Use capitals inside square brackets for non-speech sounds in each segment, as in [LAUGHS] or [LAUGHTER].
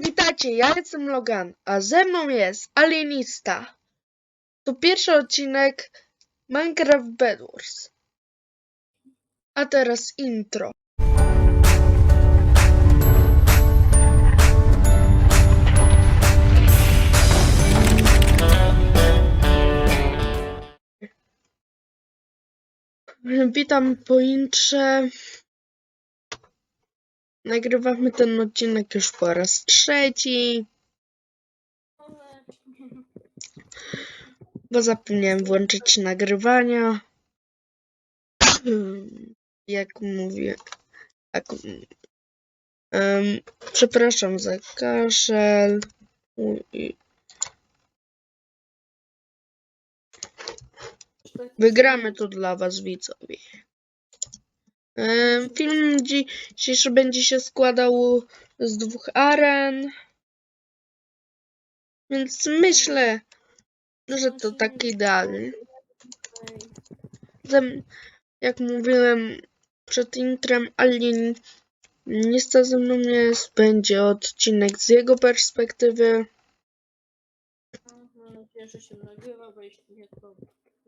witajcie, ja jestem Logan, a ze mną jest Alienista. To pierwszy odcinek Minecraft Bed Wars. A teraz intro. Witam po intrze. Nagrywamy ten odcinek już po raz trzeci, bo zapomniałem włączyć nagrywania. Jak mówię, tak, em, przepraszam za kaszel. Wygramy to dla was, widzowie. Film dzisiejszy będzie się składał z dwóch aren. Więc myślę, że to tak idealnie. Jak mówiłem przed intrem, Alien nie sta ze mną jest. Będzie odcinek z jego perspektywy. Nadzieję, że się nagrywa, bo jeśli nie, to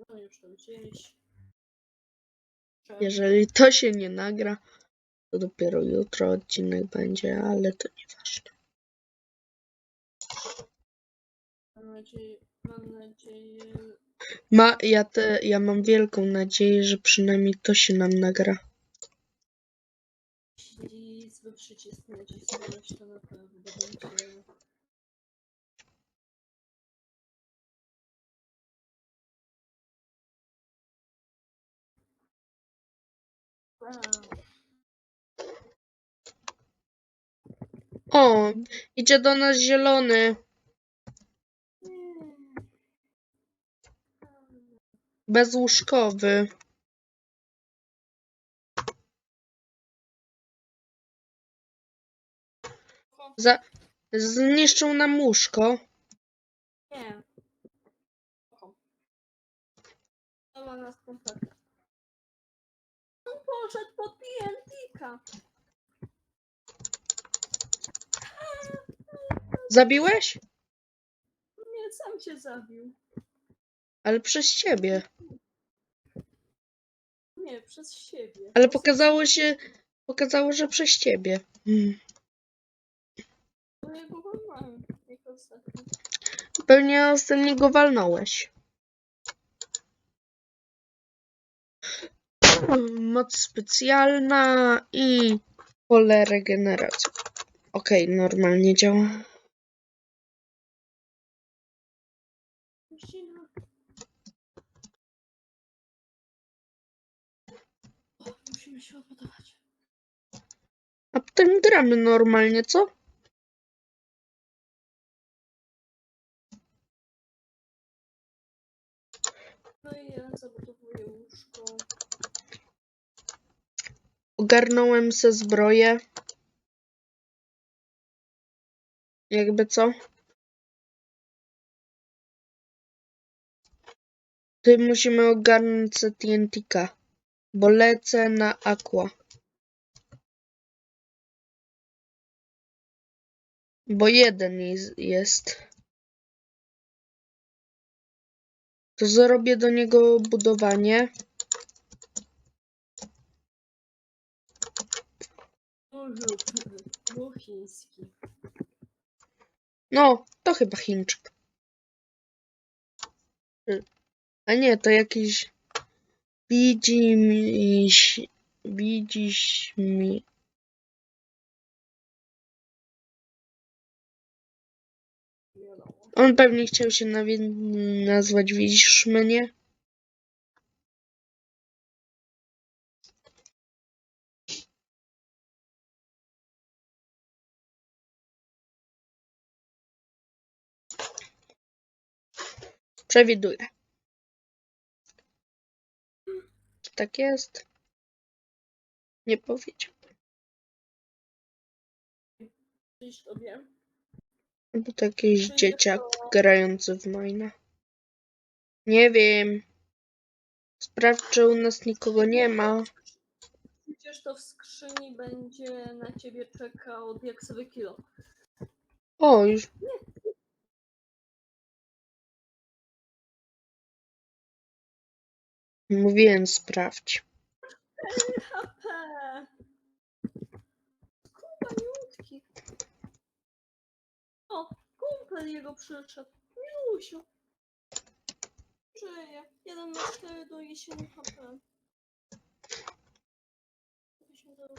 no już to gdzieś. Trzeba- Jeżeli to się nie nagra, to dopiero jutro odcinek będzie, ale to nieważne. Mam nadzieję, mam nadzieję, Ma, ja, te, ja mam wielką nadzieję, że przynajmniej to się nam nagra. jeśli zły przycisk nacisnąłeś, to naprawdę będzie. O, idzie do nas zielony. Bezłóżkowy. Za, zniszczył nam łóżko. Nie. Nas. Poszedł po TNT-ka. Zabiłeś? Nie, sam się zabił. Ale przez ciebie. Nie, przez siebie. Ale pokazało się, pokazało, że przez ciebie. Hmm. No ja go jak ostatnio. Pewnie ostatniego walnąłeś. Moc specjalna i pole regeneracji. Okej, normalnie działa. Musimy... Się odbudować. A potem gramy normalnie, co? No i ja zabudowuję łóżko. Ogarnąłem se zbroję. Jakby co? Ty musimy ogarnąć se TNT-ka, bo lecę na aqua. Bo jeden jest-. To zrobię do niego budowanie. Był chiński. No, to chyba Chińczyk. Y, A nie, to jakiś. Widzi mi. Widzisz mi. On pewnie chciał się nazwać Widzisz mnie. Przewiduję. Czy tak jest? Nie powiedział. Dziś to wiem. Bo to jakiś dzieciak grający w Mina. Nie wiem. Sprawdź, czy u nas nikogo nie ma. Przecież to w skrzyni będzie na ciebie czekał diaksowy kilo. O, już. Mówiłem, sprawdź. HP! Kubaniutki. O, kumpel jego przyszedł. Milusiu. Żyje. Jeden na cztery do jesieni HP. Co się zaraz?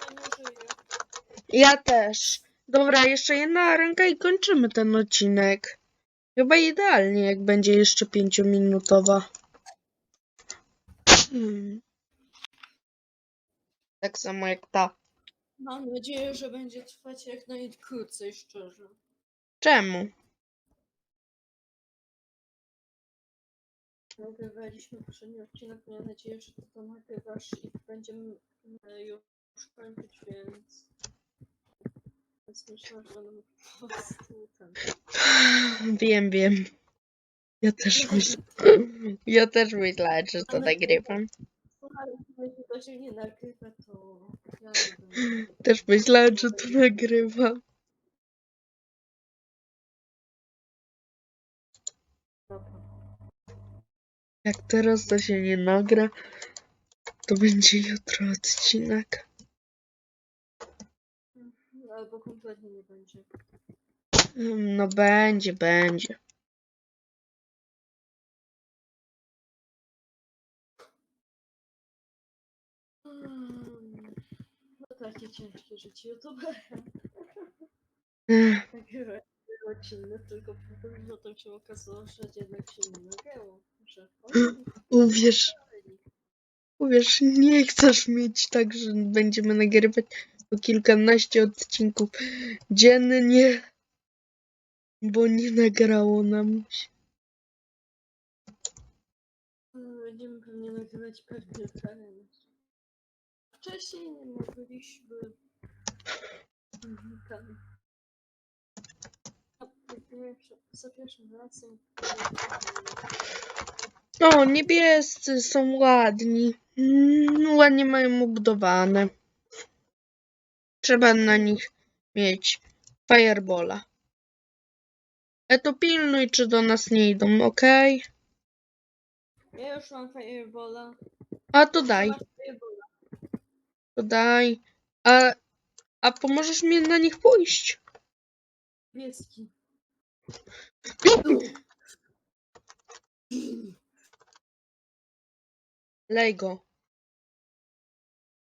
Ja nie żyję. Ja też. Dobra, jeszcze jedna ręka i kończymy ten odcinek. Chyba idealnie, jak będzie jeszcze pięciominutowa. Hmm. Tak samo jak ta. Mam nadzieję, że będzie trwać jak najkrócej, szczerze. Czemu? Nagrywaliśmy poprzedni odcinek, mam nadzieję, że ty to nagrywasz i będziemy e, już kończyć, więc... Więc myślę, że będę po prostu ten... Wiem, wiem. Ja też myślę. [LAUGHS] Ja też myślałem, że to nagrywam. Słuchaj, jeśli to się nie nagrywa, to ja nie będę. Też myślałem, że to nagrywam. Dobra. Jak teraz to się nie nagra, to będzie jutro odcinek. Albo kompletnie nie będzie. Mm, No będzie, będzie. No takie ciężkie życie youtubera. Ech, Nagrywać odcinek tylko potem, potem się okazało, że jednak się nie nagrało. Że Uwierz, uwierz, nie chcesz mieć tak, że będziemy nagrywać po kilkanaście odcinków dziennie, bo nie nagrało nam się. Będziemy pewnie nagrywać pewnie. Wcześniej nie mogliśmy. Ten. Za pierwszym razem. O, niebiescy są ładni. Mm, ładnie mają ubudowane. Trzeba na nich mieć firebola. E to pilnuj, czy do nas nie idą, okej? Ja już mam firebola. A to daj. To daj. A, a pomożesz mi na nich pójść? Niebieski. Lej go.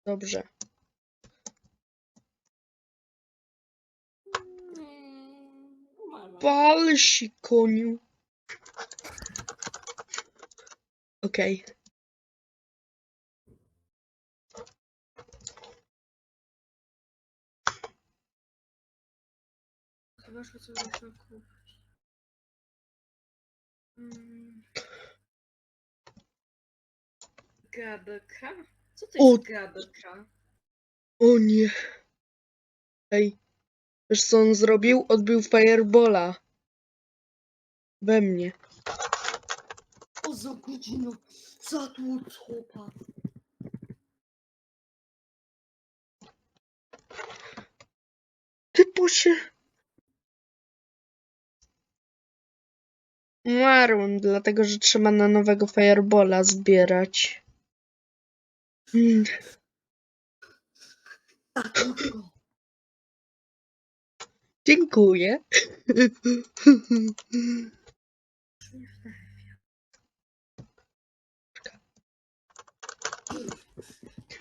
Dobrze. Pal się, koniu. Okej. Chyba, że coś muszę kupić. Mm. Gabeka? Co to O! jest gabeka? O nie. Ej. Wiesz co on zrobił? Odbił firebola. We mnie. O, za godzinę! Za tu copa! Typu Umarłem, dlatego że trzeba na nowego firebola zbierać. Mm, krótko! Dziękuję.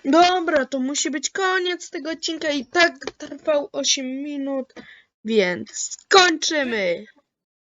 Dobra, to musi być koniec tego odcinka i tak trwał 8 minut, więc kończymy.